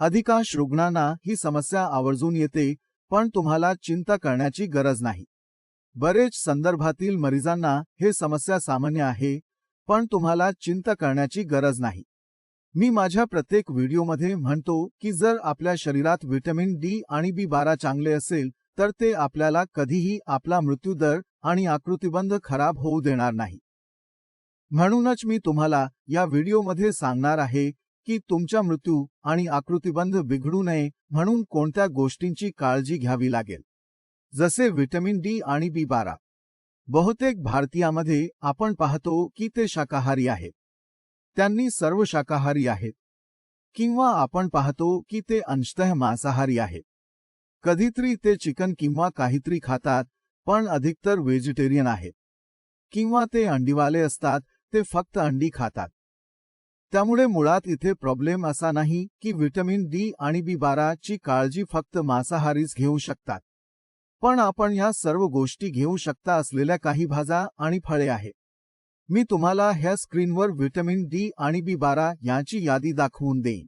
अधिकांश रुग्णांना ही समस्या आवर्जून येते पण तुम्हाला चिंता करण्याची गरज नाही. बरेच संदर्भातील मरीजांना हे समस्या सामान्य आहे पण तुम्हाला चिंता करण्याची गरज नाही. मी माझ्या प्रत्येक व्हिडिओमध्ये म्हणतो की जर आपल्या शरीरात व्हिटॅमिन डी आणि बी बारा चांगले असेल तर ते आपल्याला कधीही आपला मृत्यूदर आणि आकृतिबंध खराब होऊ देणार नाही. म्हणूनच मी तुम्हाला या व्हिडिओमध्ये सांगणार आहे की तुमच्या मृत्यू आणि आकृतिबंध बिघडू नये म्हणून कोणत्या गोष्टींची काळजी घ्यावी लागेल? जसे व्हिटॅमिन डी आणि बी बारा. बहुतेक भारतीयामध्ये आपण पाहतो की ते शाकाहारी आहेत. त्यांनी सर्व शाकाहारी आहेत. किंवा आपण पाहतो की ते अंशतः मांसाहारी आहेत. कधीतरी ते चिकन किंवा काहीतरी खातात पण अधिकतर व्हेजिटेरियन आहेत. किंवा ते अंडीवाले असतात ते फक्त अंडी खातात. त्यामुळे मुळात इथे प्रॉब्लेम असा नाही की व्हिटॅमिन डी आणि बी बारा ची काळजी फक्त मांसाहारीच घेऊ शकतात. पण आपण ह्या सर्व गोष्टी घेऊ शकता असलेल्या काही भाज्या आणि फळे आहेत. मी तुम्हाला ह्या स्क्रीनवर व्हिटॅमिन डी आणि बी बारा यांची यादी दाखवून देईन.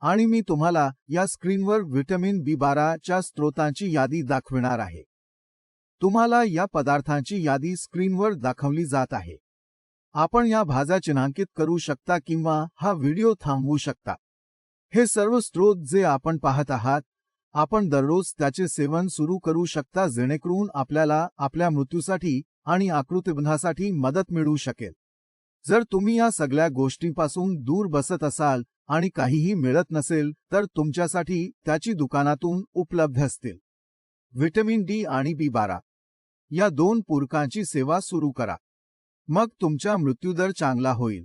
आणि मी तुम्हाला या स्क्रीनवर व्हिटॅमिन बी बाराच्या स्त्रोतांची यादी दाखविणार आहे. तुम्हाला या पदार्थांची यादी स्क्रीनवर दाखवली जात आहे. आपण या भाज्या चिन्हांकित करू शकता किंवा हा व्हिडिओ थांबवू शकता. हे सर्व स्त्रोत जे आपण पाहत आहात आपण दररोज त्याचे सेवन सुरू करू शकता जेणेकरून आपल्याला आपल्या मृत्यूसाठी आणि आकृतिबंधासाठी मदत मिळू शकेल. जर तुम्ही या सगळ्या गोष्टींपासून दूर बसत असाल आणि काहीही मिळत नसेल तर तुमच्यासाठी त्याची दुकानातून उपलब्ध असतील. व्हिटॅमिन डी आणि बी बारा. या दोन पूरकांची सेवा सुरू करा. मग तुमचा मृत्यूदर चांगला होईल.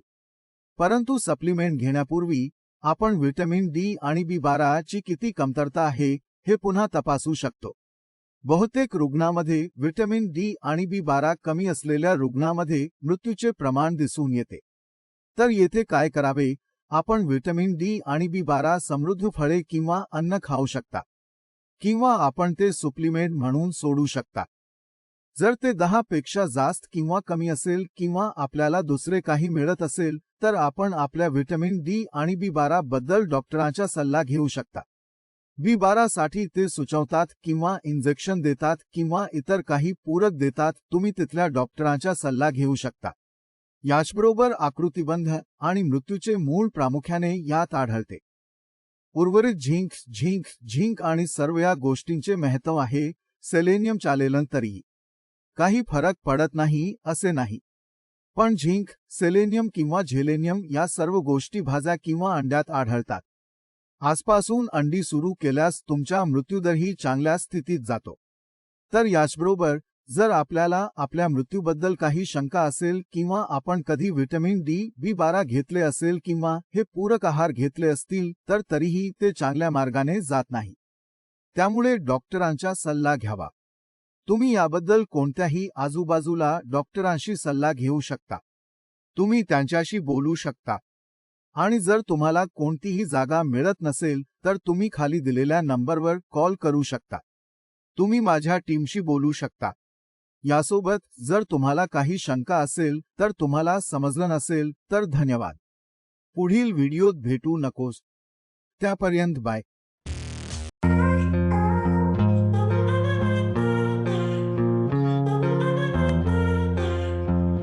परंतु सप्लिमेंट घेण्यापूर्वी आपण व्हिटॅमिन डी आणि बी बारा ची किती कमतरता आहे हे पुन्हा तपासू शकतो. बहुतेक रुग्णामध्ये व्हिटॅमिन डी आणि बी बारा कमी असलेल्या रुग्णामध्ये मृत्यूचे प्रमाण दिसून येते. तर येथे काय करावे? आपण व्हिटॅमिन डी आणि बी बारा समृद्ध फळे किंवा अन्न खाऊ शकता. किंवा आपण ते सुप्लिमेंट म्हणून सोडू शकता. जर ते दहा पेक्षा जास्त किंवा कमी असेल किंवा आपल्याला दुसरे काही मिळत असेल तर आपण आपल्या व्हिटॅमिन डी आणि बी बारा बद्दल डॉक्टरांचा सल्ला घेऊ शकता. बी बारा साठी ते सुचवतात किंवा इंजेक्शन देतात किंवा इतर काही पूरक देतात तुम्ही तिथल्या डॉक्टरांचा सल्ला घेऊ शकता. याचबरोबर आकृतिबंध आणि मृत्यूचे मूळ प्रामुख्याने यात आढळते. उर्वरित झिंक झिंक झिंक आणि सर्व या गोष्टींचे महत्त्व आहे सेलेनियम चालेलन तरीही. काही फरक पडत नाही असे नाही. पण झिंक सेलेनियम किंवा झेलेनियम या सर्व गोष्टी भाज्या किंवा अंड्यात आढळतात. आजपासून अंडी सुरू केल्यास तुमचा मृत्यूदरही चांगल्या स्थितीत जातो. तर याचबरोबर जर आपल्याला आपल्या मृत्यूबद्दल काही शंका असेल किंवा आपण कधी व्हिटॅमिन डी बी बारा घेतले असेल किंवा हे पूरक आहार घेतले असतील तर तरीही ते चांगल्या मार्गाने जात नाही. त्यामुळे डॉक्टरांचा सल्ला घ्यावा. तुम्ही याबद्दल कोणत्याही आजूबाजूला डॉक्टरांशी सल्ला घेऊ शकता. तुम्ही त्यांच्याशी बोलू शकता. आणि जर तुम्हाला कोणतीही जागा मिळत नसेल तर तुम्ही खाली दिलेल्या नंबरवर कॉल करू शकता. तुम्ही माझ्या टीमशी बोलू शकता. यासोबत जर तुम्हाला काही शंका असेल तर तुम्हाला समजलं नसेल तर धन्यवाद. पुढील व्हिडिओत भेटू नकोस. त्यापर्यंत बाय.